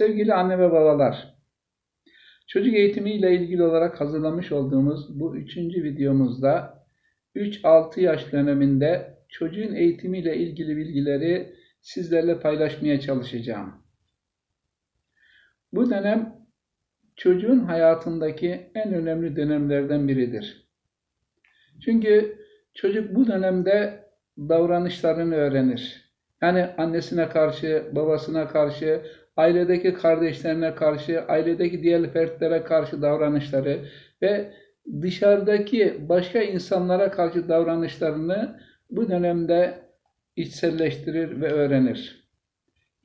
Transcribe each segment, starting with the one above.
Sevgili anne ve babalar, çocuk eğitimi ile ilgili olarak hazırlamış olduğumuz bu üçüncü videomuzda 3-6 yaş döneminde çocuğun eğitimi ile ilgili bilgileri sizlerle paylaşmaya çalışacağım. Bu dönem çocuğun hayatındaki en önemli dönemlerden biridir. Çünkü çocuk bu dönemde davranışlarını öğrenir. Yani annesine karşı, babasına karşı, ailedeki kardeşlerine karşı, ailedeki diğer fertlere karşı davranışları ve dışarıdaki başka insanlara karşı davranışlarını bu dönemde içselleştirir ve öğrenir.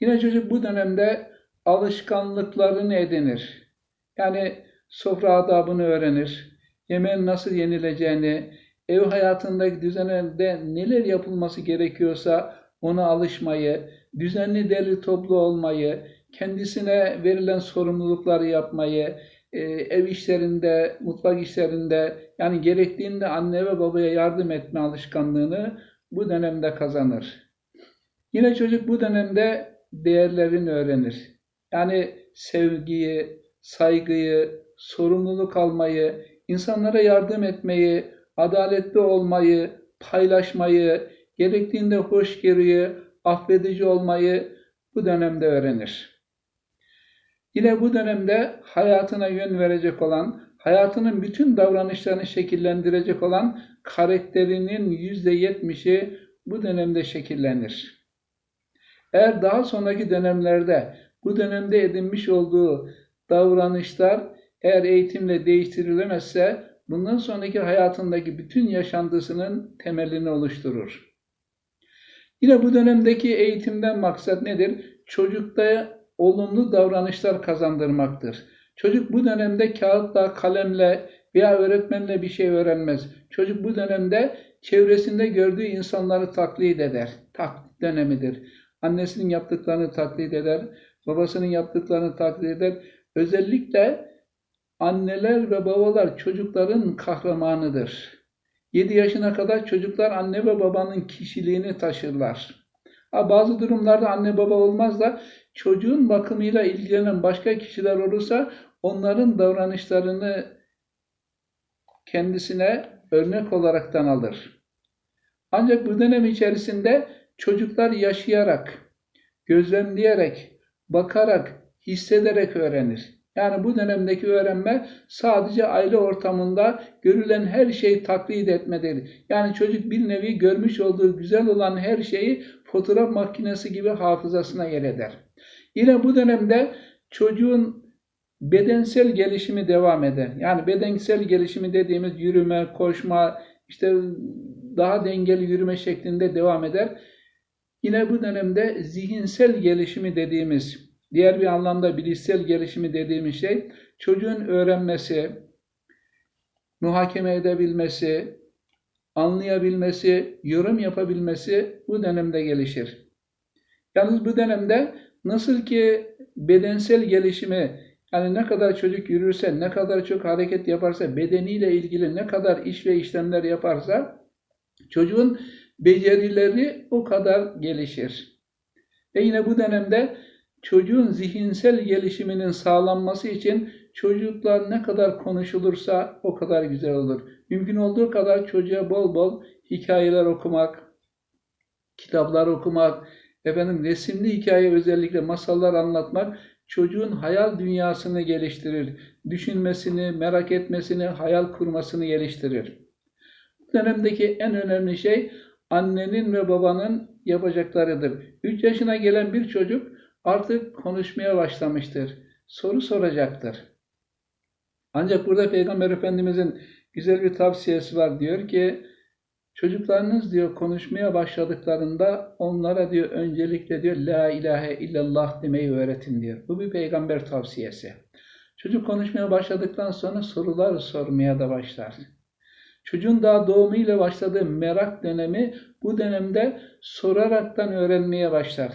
Yine çocuk bu dönemde alışkanlıklarını edinir. Yani sofra adabını öğrenir, yemeğin nasıl yenileceğini, ev hayatındaki düzeninde neler yapılması gerekiyorsa ona alışmayı, düzenli derli toplu olmayı, kendisine verilen sorumlulukları yapmayı, e, ev işlerinde, mutfak işlerinde yani gerektiğinde anne ve babaya yardım etme alışkanlığını bu dönemde kazanır. Yine çocuk bu dönemde değerlerini öğrenir. Yani sevgiyi, saygıyı, sorumluluk almayı, insanlara yardım etmeyi, adaletli olmayı, paylaşmayı, gerektiğinde hoşgörüyü, affedici olmayı bu dönemde öğrenir. Yine bu dönemde hayatına yön verecek olan, hayatının bütün davranışlarını şekillendirecek olan karakterinin yüzde yetmişi bu dönemde şekillenir. Eğer daha sonraki dönemlerde bu dönemde edinmiş olduğu davranışlar eğer eğitimle değiştirilemezse bundan sonraki hayatındaki bütün yaşantısının temelini oluşturur. Yine bu dönemdeki eğitimden maksat nedir? Çocukta olumlu davranışlar kazandırmaktır. Çocuk bu dönemde kağıtla, kalemle veya öğretmenle bir şey öğrenmez. Çocuk bu dönemde çevresinde gördüğü insanları taklit eder. Taklit dönemidir. Annesinin yaptıklarını taklit eder, babasının yaptıklarını taklit eder. Özellikle anneler ve babalar çocukların kahramanıdır. 7 yaşına kadar çocuklar anne ve babanın kişiliğini taşırlar. Ha, bazı durumlarda anne baba olmaz da çocuğun bakımıyla ilgilenen başka kişiler olursa onların davranışlarını kendisine örnek olaraktan alır. Ancak bu dönem içerisinde çocuklar yaşayarak, gözlemleyerek, bakarak, hissederek öğrenir. Yani bu dönemdeki öğrenme sadece aile ortamında görülen her şeyi taklit etmedir. Yani çocuk bir nevi görmüş olduğu güzel olan her şeyi fotoğraf makinesi gibi hafızasına yer eder. Yine bu dönemde çocuğun bedensel gelişimi devam eder. Yani bedensel gelişimi dediğimiz yürüme, koşma, işte daha dengeli yürüme şeklinde devam eder. Yine bu dönemde zihinsel gelişimi dediğimiz Diğer bir anlamda bilişsel gelişimi dediğimiz şey çocuğun öğrenmesi, muhakeme edebilmesi, anlayabilmesi, yorum yapabilmesi bu dönemde gelişir. Yalnız bu dönemde nasıl ki bedensel gelişimi yani ne kadar çocuk yürürse, ne kadar çok hareket yaparsa, bedeniyle ilgili ne kadar iş ve işlemler yaparsa çocuğun becerileri o kadar gelişir. Ve yine bu dönemde çocuğun zihinsel gelişiminin sağlanması için çocuklar ne kadar konuşulursa o kadar güzel olur. Mümkün olduğu kadar çocuğa bol bol hikayeler okumak, kitaplar okumak, efendim resimli hikaye özellikle masallar anlatmak çocuğun hayal dünyasını geliştirir. Düşünmesini, merak etmesini, hayal kurmasını geliştirir. Bu dönemdeki en önemli şey annenin ve babanın yapacaklarıdır. 3 yaşına gelen bir çocuk artık konuşmaya başlamıştır. Soru soracaktır. Ancak burada Peygamber Efendimizin güzel bir tavsiyesi var. Diyor ki çocuklarınız diyor konuşmaya başladıklarında onlara diyor öncelikle diyor la ilahe illallah demeyi öğretin diyor. Bu bir peygamber tavsiyesi. Çocuk konuşmaya başladıktan sonra sorular sormaya da başlar. Çocuğun daha doğumuyla başladığı merak dönemi bu dönemde soraraktan öğrenmeye başlar.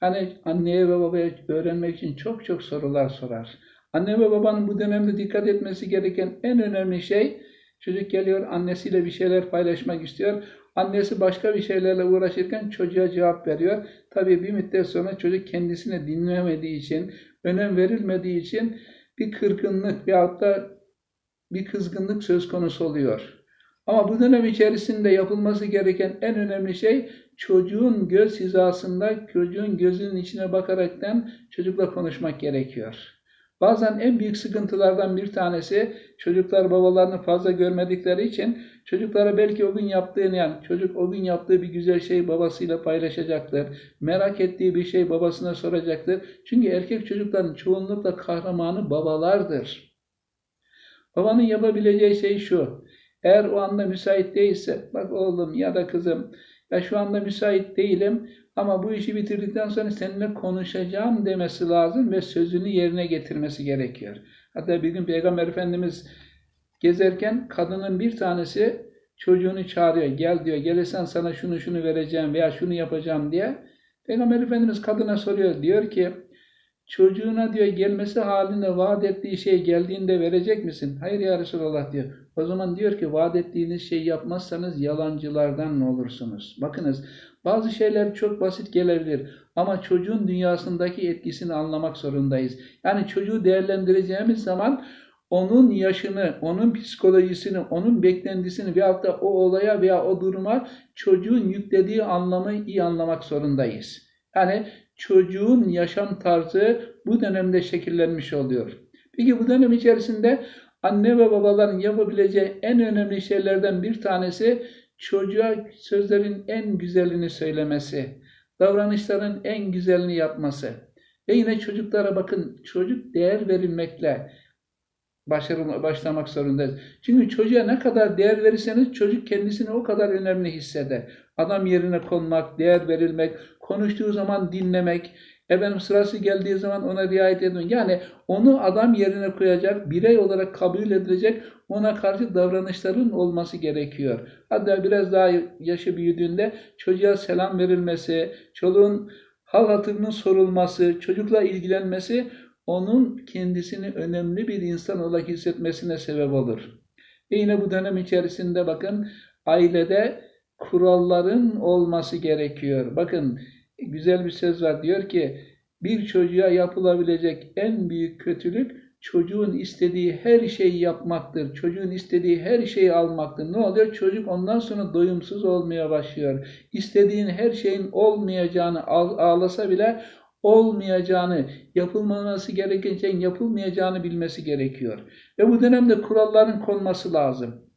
Hani anneye ve babaya öğrenmek için çok çok sorular sorar. Anne ve babanın bu dönemde dikkat etmesi gereken en önemli şey çocuk geliyor annesiyle bir şeyler paylaşmak istiyor. Annesi başka bir şeylerle uğraşırken çocuğa cevap veriyor. Tabii bir müddet sonra çocuk kendisini dinlemediği için, önem verilmediği için bir kırgınlık veyahut da bir kızgınlık söz konusu oluyor. Ama bu dönem içerisinde yapılması gereken en önemli şey çocuğun göz hizasında, çocuğun gözünün içine bakaraktan çocukla konuşmak gerekiyor. Bazen en büyük sıkıntılardan bir tanesi çocuklar babalarını fazla görmedikleri için çocuklara belki o gün yaptığını yani çocuk o gün yaptığı bir güzel şey babasıyla paylaşacaktır. Merak ettiği bir şey babasına soracaktır. Çünkü erkek çocukların çoğunlukla kahramanı babalardır. Babanın yapabileceği şey şu. Eğer o anda müsait değilse, bak oğlum ya da kızım, ya şu anda müsait değilim ama bu işi bitirdikten sonra seninle konuşacağım demesi lazım ve sözünü yerine getirmesi gerekiyor. Hatta bir gün Peygamber Efendimiz gezerken kadının bir tanesi çocuğunu çağırıyor. Gel diyor, gelirsen sana şunu şunu vereceğim veya şunu yapacağım diye. Peygamber Efendimiz kadına soruyor. Diyor ki, çocuğuna diyor gelmesi halinde vaat ettiği şey geldiğinde verecek misin? Hayır ya Resulallah diyor. O zaman diyor ki vaat ettiğiniz şeyi yapmazsanız yalancılardan ne olursunuz? Bakınız bazı şeyler çok basit gelebilir ama çocuğun dünyasındaki etkisini anlamak zorundayız. Yani çocuğu değerlendireceğimiz zaman onun yaşını, onun psikolojisini, onun beklentisini veyahut da o olaya veya o duruma çocuğun yüklediği anlamı iyi anlamak zorundayız. Yani çocuğun yaşam tarzı bu dönemde şekillenmiş oluyor. Peki bu dönem içerisinde anne ve babaların yapabileceği en önemli şeylerden bir tanesi çocuğa sözlerin en güzelini söylemesi, davranışların en güzelini yapması. Ve yine çocuklara bakın çocuk değer verilmekle başarılı, başlamak zorundayız. Çünkü çocuğa ne kadar değer verirseniz çocuk kendisini o kadar önemli hisseder. Adam yerine konmak, değer verilmek, konuştuğu zaman dinlemek, efendim sırası geldiği zaman ona riayet etmek. Yani onu adam yerine koyacak, birey olarak kabul edilecek, ona karşı davranışların olması gerekiyor. Hatta biraz daha yaşı büyüdüğünde çocuğa selam verilmesi, çoluğun hal hatırının sorulması, çocukla ilgilenmesi onun kendisini önemli bir insan olarak hissetmesine sebep olur. Ve yine bu dönem içerisinde bakın ailede kuralların olması gerekiyor. Bakın güzel bir söz var diyor ki bir çocuğa yapılabilecek en büyük kötülük çocuğun istediği her şeyi yapmaktır. Çocuğun istediği her şeyi almaktır. Ne oluyor? Çocuk ondan sonra doyumsuz olmaya başlıyor. İstediğin her şeyin olmayacağını ağlasa bile olmayacağını, yapılmaması gereken şeyin yapılmayacağını bilmesi gerekiyor. Ve bu dönemde kuralların konması lazım.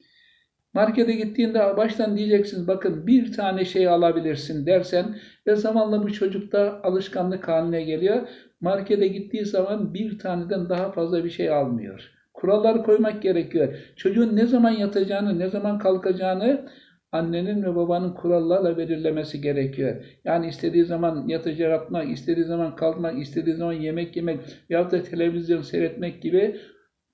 Markete gittiğinde baştan diyeceksiniz bakın bir tane şey alabilirsin dersen ve zamanla bu çocukta alışkanlık haline geliyor. Markete gittiği zaman bir taneden daha fazla bir şey almıyor. Kuralları koymak gerekiyor. Çocuğun ne zaman yatacağını, ne zaman kalkacağını annenin ve babanın kurallarla belirlemesi gerekiyor. Yani istediği zaman yatacak yatmak, istediği zaman kalkmak, istediği zaman yemek yemek ya da televizyon seyretmek gibi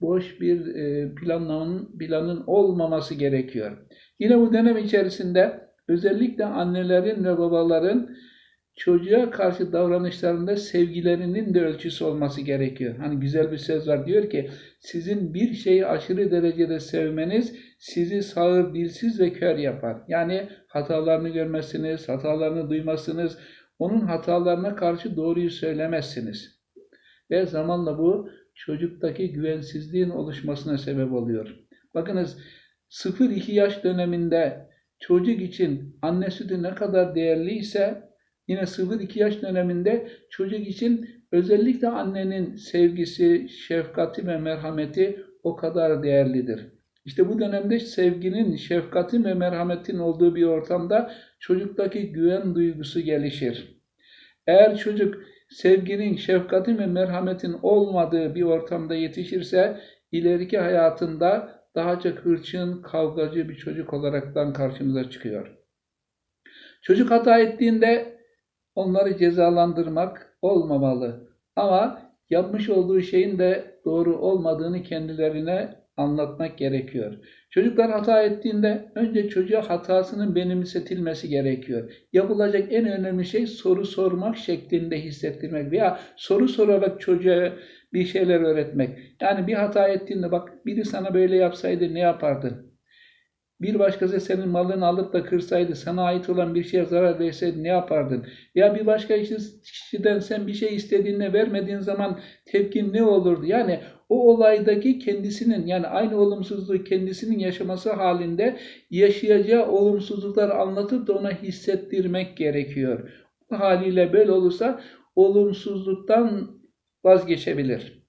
boş bir e, planlamanın, planın olmaması gerekiyor. Yine bu dönem içerisinde özellikle annelerin ve babaların çocuğa karşı davranışlarında sevgilerinin de ölçüsü olması gerekiyor. Hani güzel bir söz var diyor ki sizin bir şeyi aşırı derecede sevmeniz sizi sağır, dilsiz ve kör yapar. Yani hatalarını görmezsiniz, hatalarını duymazsınız, onun hatalarına karşı doğruyu söylemezsiniz. Ve zamanla bu çocuktaki güvensizliğin oluşmasına sebep oluyor. Bakınız 0-2 yaş döneminde çocuk için anne sütü ne kadar değerliyse yine 0-2 yaş döneminde çocuk için özellikle annenin sevgisi, şefkati ve merhameti o kadar değerlidir. İşte bu dönemde sevginin, şefkatin ve merhametin olduğu bir ortamda çocuktaki güven duygusu gelişir. Eğer çocuk sevginin, şefkatin ve merhametin olmadığı bir ortamda yetişirse ileriki hayatında daha çok hırçın, kavgacı bir çocuk olaraktan karşımıza çıkıyor. Çocuk hata ettiğinde onları cezalandırmak olmamalı. Ama yapmış olduğu şeyin de doğru olmadığını kendilerine anlatmak gerekiyor. Çocuklar hata ettiğinde önce çocuğa hatasının benimsetilmesi gerekiyor. Yapılacak en önemli şey soru sormak şeklinde hissettirmek veya soru sorarak çocuğa bir şeyler öğretmek. Yani bir hata ettiğinde bak biri sana böyle yapsaydı ne yapardın? Bir başkası senin malını alıp da kırsaydı, sana ait olan bir şeye zarar verseydi ne yapardın? Ya bir başka kişi- kişiden sen bir şey istediğinde vermediğin zaman tepkin ne olurdu? Yani o olaydaki kendisinin yani aynı olumsuzluğu kendisinin yaşaması halinde yaşayacağı olumsuzlukları anlatıp da ona hissettirmek gerekiyor. Bu haliyle böyle olursa olumsuzluktan vazgeçebilir.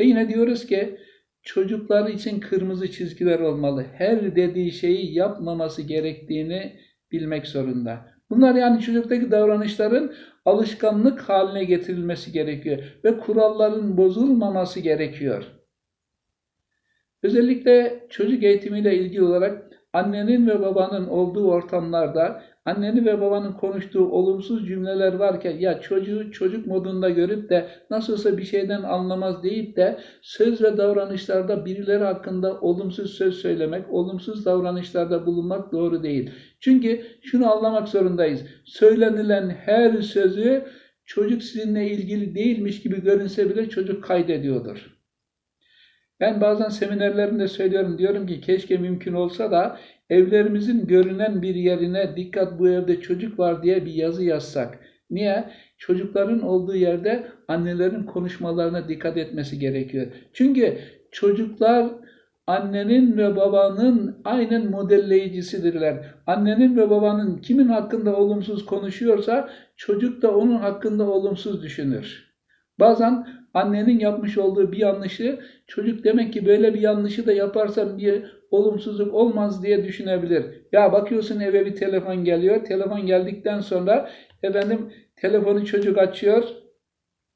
Ve yine diyoruz ki çocuklar için kırmızı çizgiler olmalı. Her dediği şeyi yapmaması gerektiğini bilmek zorunda. Bunlar yani çocuktaki davranışların alışkanlık haline getirilmesi gerekiyor ve kuralların bozulmaması gerekiyor. Özellikle çocuk eğitimiyle ilgili olarak annenin ve babanın olduğu ortamlarda annenin ve babanın konuştuğu olumsuz cümleler varken ya çocuğu çocuk modunda görüp de nasıl olsa bir şeyden anlamaz deyip de söz ve davranışlarda birileri hakkında olumsuz söz söylemek, olumsuz davranışlarda bulunmak doğru değil. Çünkü şunu anlamak zorundayız. Söylenilen her sözü çocuk sizinle ilgili değilmiş gibi görünse bile çocuk kaydediyordur. Ben bazen seminerlerimde söylüyorum diyorum ki keşke mümkün olsa da evlerimizin görünen bir yerine dikkat bu evde çocuk var diye bir yazı yazsak. Niye? Çocukların olduğu yerde annelerin konuşmalarına dikkat etmesi gerekiyor. Çünkü çocuklar annenin ve babanın aynen modelleyicisidirler. Annenin ve babanın kimin hakkında olumsuz konuşuyorsa çocuk da onun hakkında olumsuz düşünür. Bazen annenin yapmış olduğu bir yanlışı çocuk demek ki böyle bir yanlışı da yaparsam bir olumsuzluk olmaz diye düşünebilir. Ya bakıyorsun eve bir telefon geliyor. Telefon geldikten sonra efendim telefonu çocuk açıyor.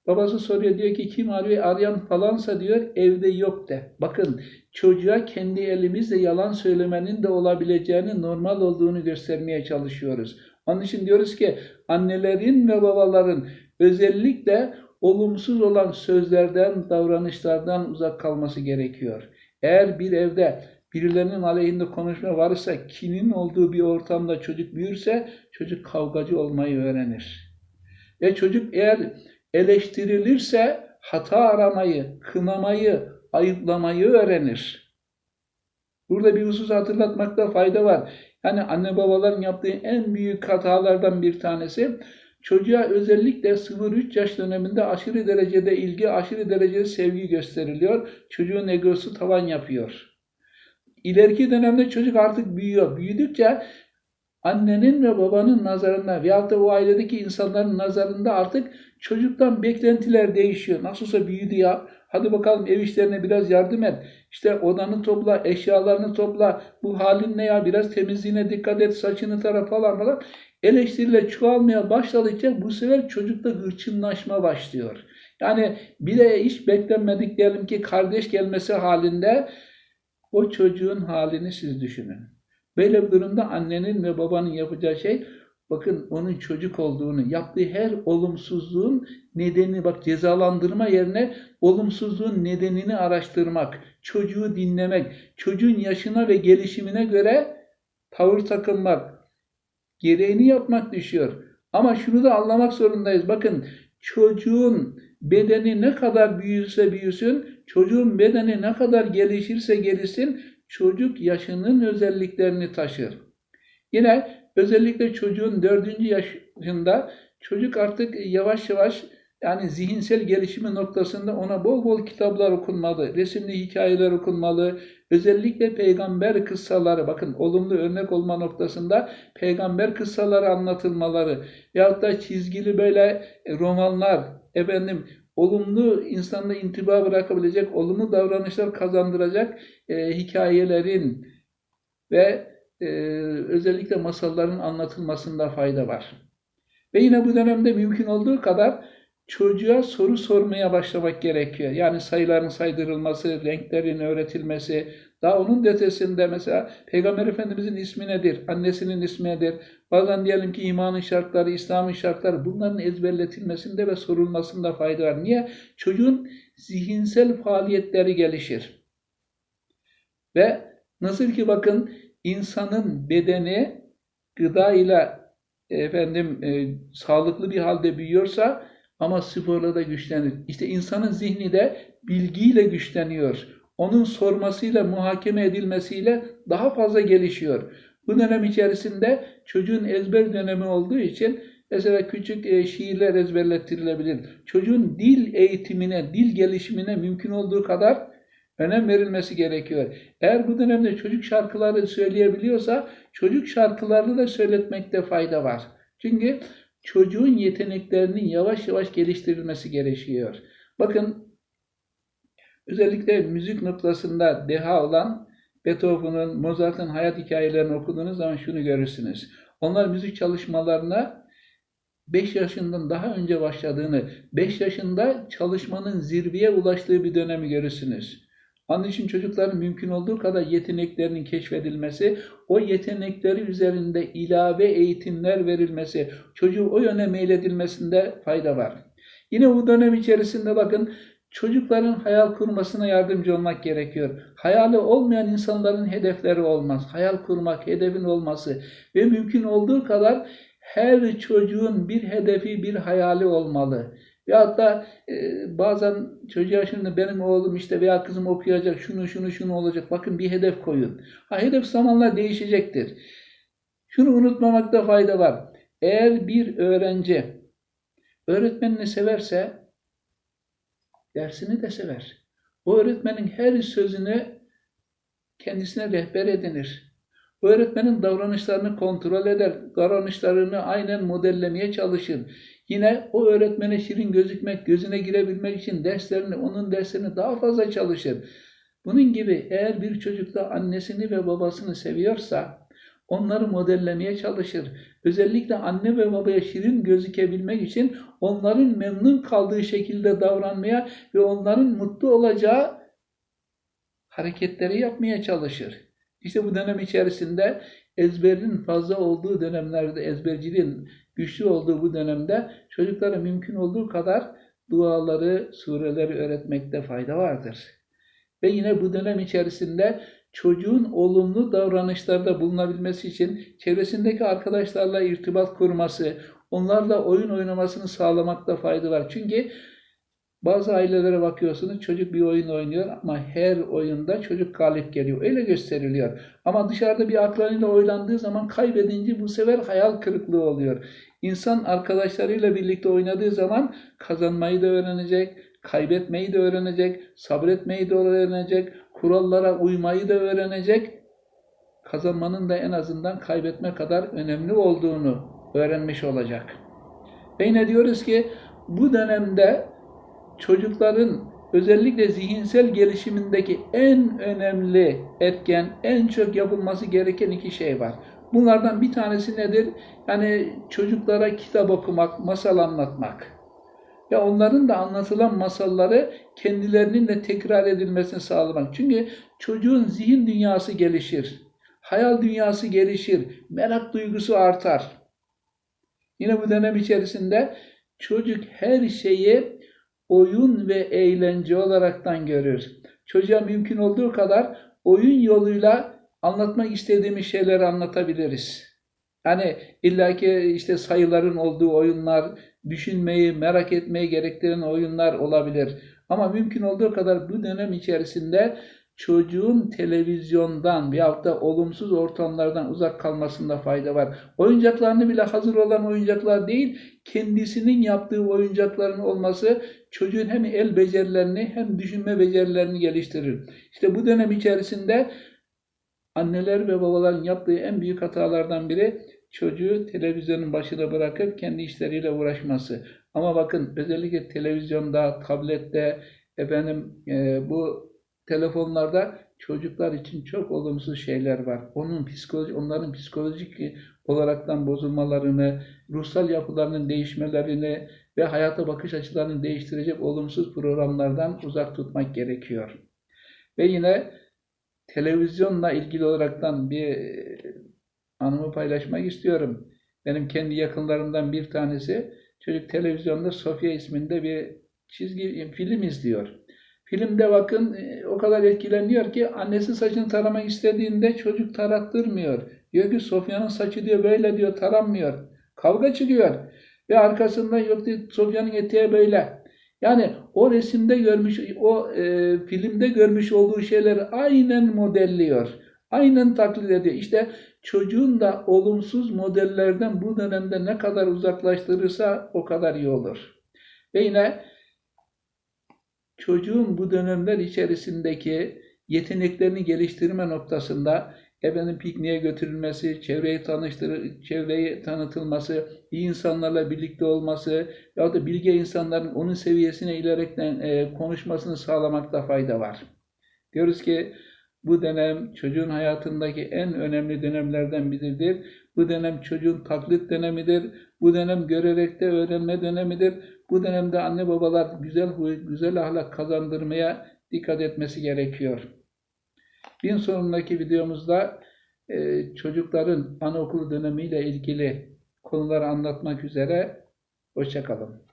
Babası soruyor diyor ki kim arıyor? Arayan falansa diyor evde yok de. Bakın çocuğa kendi elimizle yalan söylemenin de olabileceğini normal olduğunu göstermeye çalışıyoruz. Onun için diyoruz ki annelerin ve babaların özellikle olumsuz olan sözlerden, davranışlardan uzak kalması gerekiyor. Eğer bir evde birilerinin aleyhinde konuşma varsa, kinin olduğu bir ortamda çocuk büyürse, çocuk kavgacı olmayı öğrenir. Ve çocuk eğer eleştirilirse hata aramayı, kınamayı, ayıplamayı öğrenir. Burada bir husus hatırlatmakta fayda var. Yani anne babaların yaptığı en büyük hatalardan bir tanesi çocuğa özellikle 0-3 yaş döneminde aşırı derecede ilgi, aşırı derecede sevgi gösteriliyor. Çocuğun egosu tavan yapıyor. İleriki dönemde çocuk artık büyüyor. Büyüdükçe annenin ve babanın nazarında veyahut da o ailedeki insanların nazarında artık çocuktan beklentiler değişiyor. Nasılsa büyüdü ya. Hadi bakalım ev işlerine biraz yardım et. İşte odanı topla, eşyalarını topla. Bu halin ne ya? Biraz temizliğine dikkat et, saçını tara falan falan. Eleştiriler çoğalmaya başladıkça bu sefer çocukta hırçınlaşma başlıyor. Yani bile hiç beklenmedik diyelim ki kardeş gelmesi halinde o çocuğun halini siz düşünün. Böyle bir durumda annenin ve babanın yapacağı şey bakın onun çocuk olduğunu, yaptığı her olumsuzluğun nedeni bak cezalandırma yerine olumsuzluğun nedenini araştırmak, çocuğu dinlemek, çocuğun yaşına ve gelişimine göre tavır takınmak, gereğini yapmak düşüyor. Ama şunu da anlamak zorundayız. Bakın çocuğun bedeni ne kadar büyürse büyüsün, çocuğun bedeni ne kadar gelişirse gelişsin, çocuk yaşının özelliklerini taşır. Yine özellikle çocuğun dördüncü yaşında çocuk artık yavaş yavaş yani zihinsel gelişimi noktasında ona bol bol kitaplar okunmalı, resimli hikayeler okunmalı, özellikle peygamber kıssaları, bakın olumlu örnek olma noktasında peygamber kıssaları anlatılmaları veyahut da çizgili böyle romanlar, efendim olumlu insanda intiba bırakabilecek, olumlu davranışlar kazandıracak e, hikayelerin ve e, özellikle masalların anlatılmasında fayda var. Ve yine bu dönemde mümkün olduğu kadar çocuğa soru sormaya başlamak gerekiyor. Yani sayıların saydırılması, renklerin öğretilmesi, daha onun ötesinde mesela Peygamber Efendimizin ismi nedir, annesinin ismi nedir, bazen diyelim ki imanın şartları, İslam'ın şartları bunların ezberletilmesinde ve sorulmasında fayda var. Niye? Çocuğun zihinsel faaliyetleri gelişir. Ve nasıl ki bakın insanın bedeni gıda ile efendim e, sağlıklı bir halde büyüyorsa ama sporla da güçlenir. İşte insanın zihni de bilgiyle güçleniyor. onun sormasıyla, muhakeme edilmesiyle daha fazla gelişiyor. Bu dönem içerisinde çocuğun ezber dönemi olduğu için mesela küçük e, şiirler ezberlettirilebilir. Çocuğun dil eğitimine, dil gelişimine mümkün olduğu kadar önem verilmesi gerekiyor. Eğer bu dönemde çocuk şarkıları söyleyebiliyorsa çocuk şarkılarını da söyletmekte fayda var. Çünkü çocuğun yeteneklerinin yavaş yavaş geliştirilmesi gerekiyor. Bakın özellikle müzik noktasında deha olan Beethoven'ın, Mozart'ın hayat hikayelerini okuduğunuz zaman şunu görürsünüz. Onlar müzik çalışmalarına 5 yaşından daha önce başladığını, 5 yaşında çalışmanın zirveye ulaştığı bir dönemi görürsünüz. Onun için çocukların mümkün olduğu kadar yeteneklerinin keşfedilmesi, o yetenekleri üzerinde ilave eğitimler verilmesi, çocuğu o yöne meyledilmesinde fayda var. Yine bu dönem içerisinde bakın çocukların hayal kurmasına yardımcı olmak gerekiyor. Hayali olmayan insanların hedefleri olmaz. Hayal kurmak, hedefin olması ve mümkün olduğu kadar her çocuğun bir hedefi, bir hayali olmalı. Ve hatta e, bazen çocuğa şimdi benim oğlum işte veya kızım okuyacak, şunu şunu şunu olacak. Bakın bir hedef koyun. Ha, hedef zamanla değişecektir. Şunu unutmamakta fayda var. Eğer bir öğrenci öğretmenini severse dersini de sever. O öğretmenin her sözünü kendisine rehber edinir. O öğretmenin davranışlarını kontrol eder, davranışlarını aynen modellemeye çalışır. Yine o öğretmene şirin gözükmek, gözüne girebilmek için derslerini, onun derslerini daha fazla çalışır. Bunun gibi eğer bir çocuk da annesini ve babasını seviyorsa onları modellemeye çalışır. Özellikle anne ve babaya şirin gözükebilmek için onların memnun kaldığı şekilde davranmaya ve onların mutlu olacağı hareketleri yapmaya çalışır. İşte bu dönem içerisinde ezberin fazla olduğu dönemlerde, ezberciliğin güçlü olduğu bu dönemde çocuklara mümkün olduğu kadar duaları, sureleri öğretmekte fayda vardır. Ve yine bu dönem içerisinde çocuğun olumlu davranışlarda bulunabilmesi için çevresindeki arkadaşlarla irtibat kurması, onlarla oyun oynamasını sağlamakta fayda var. Çünkü bazı ailelere bakıyorsunuz çocuk bir oyun oynuyor ama her oyunda çocuk galip geliyor. Öyle gösteriliyor. Ama dışarıda bir akranıyla oynandığı zaman kaybedince bu sefer hayal kırıklığı oluyor. İnsan arkadaşlarıyla birlikte oynadığı zaman kazanmayı da öğrenecek, kaybetmeyi de öğrenecek, sabretmeyi de öğrenecek, kurallara uymayı da öğrenecek. Kazanmanın da en azından kaybetme kadar önemli olduğunu öğrenmiş olacak. Ve yine diyoruz ki bu dönemde çocukların özellikle zihinsel gelişimindeki en önemli etken, en çok yapılması gereken iki şey var. Bunlardan bir tanesi nedir? Yani çocuklara kitap okumak, masal anlatmak. Ya onların da anlatılan masalları kendilerinin de tekrar edilmesini sağlamak. Çünkü çocuğun zihin dünyası gelişir. Hayal dünyası gelişir. Merak duygusu artar. Yine bu dönem içerisinde çocuk her şeyi oyun ve eğlence olaraktan görür. Çocuğa mümkün olduğu kadar oyun yoluyla anlatmak istediğimiz şeyleri anlatabiliriz. Yani illaki işte sayıların olduğu oyunlar, düşünmeyi, merak etmeyi gerektiren oyunlar olabilir. Ama mümkün olduğu kadar bu dönem içerisinde çocuğun televizyondan veyahut da olumsuz ortamlardan uzak kalmasında fayda var. Oyuncaklarını bile hazır olan oyuncaklar değil, kendisinin yaptığı oyuncakların olması çocuğun hem el becerilerini hem düşünme becerilerini geliştirir. İşte bu dönem içerisinde anneler ve babaların yaptığı en büyük hatalardan biri çocuğu televizyonun başına bırakıp kendi işleriyle uğraşması. Ama bakın özellikle televizyonda, tablette, efendim e, bu telefonlarda çocuklar için çok olumsuz şeyler var. Onun psikoloji, onların psikolojik olaraktan bozulmalarını, ruhsal yapılarının değişmelerini ve hayata bakış açılarını değiştirecek olumsuz programlardan uzak tutmak gerekiyor. Ve yine televizyonla ilgili olaraktan bir anımı paylaşmak istiyorum. Benim kendi yakınlarımdan bir tanesi çocuk televizyonda Sofya isminde bir çizgi film izliyor. Filmde bakın e, o kadar etkileniyor ki annesi saçını taramak istediğinde çocuk tarattırmıyor. Diyor ki Sofya'nın saçı diyor böyle diyor taranmıyor. Kavga çıkıyor. Ve arkasından yok diyor Sofya'nın eteği böyle. Yani o resimde görmüş, o e, filmde görmüş olduğu şeyleri aynen modelliyor. Aynen taklit ediyor. İşte çocuğun da olumsuz modellerden bu dönemde ne kadar uzaklaştırırsa o kadar iyi olur. Ve yine çocuğun bu dönemler içerisindeki yeteneklerini geliştirme noktasında efendim pikniğe götürülmesi, çevreyi tanıştır, çevreyi tanıtılması, iyi insanlarla birlikte olması ya da bilge insanların onun seviyesine ilerekten e, konuşmasını sağlamakta fayda var. Diyoruz ki bu dönem çocuğun hayatındaki en önemli dönemlerden biridir. Bu dönem çocuğun taklit dönemidir. Bu dönem görerek de öğrenme dönemidir. Bu dönemde anne babalar güzel huy, güzel ahlak kazandırmaya dikkat etmesi gerekiyor. Bir sonraki videomuzda e, çocukların anaokulu dönemiyle ilgili konuları anlatmak üzere. Hoşçakalın.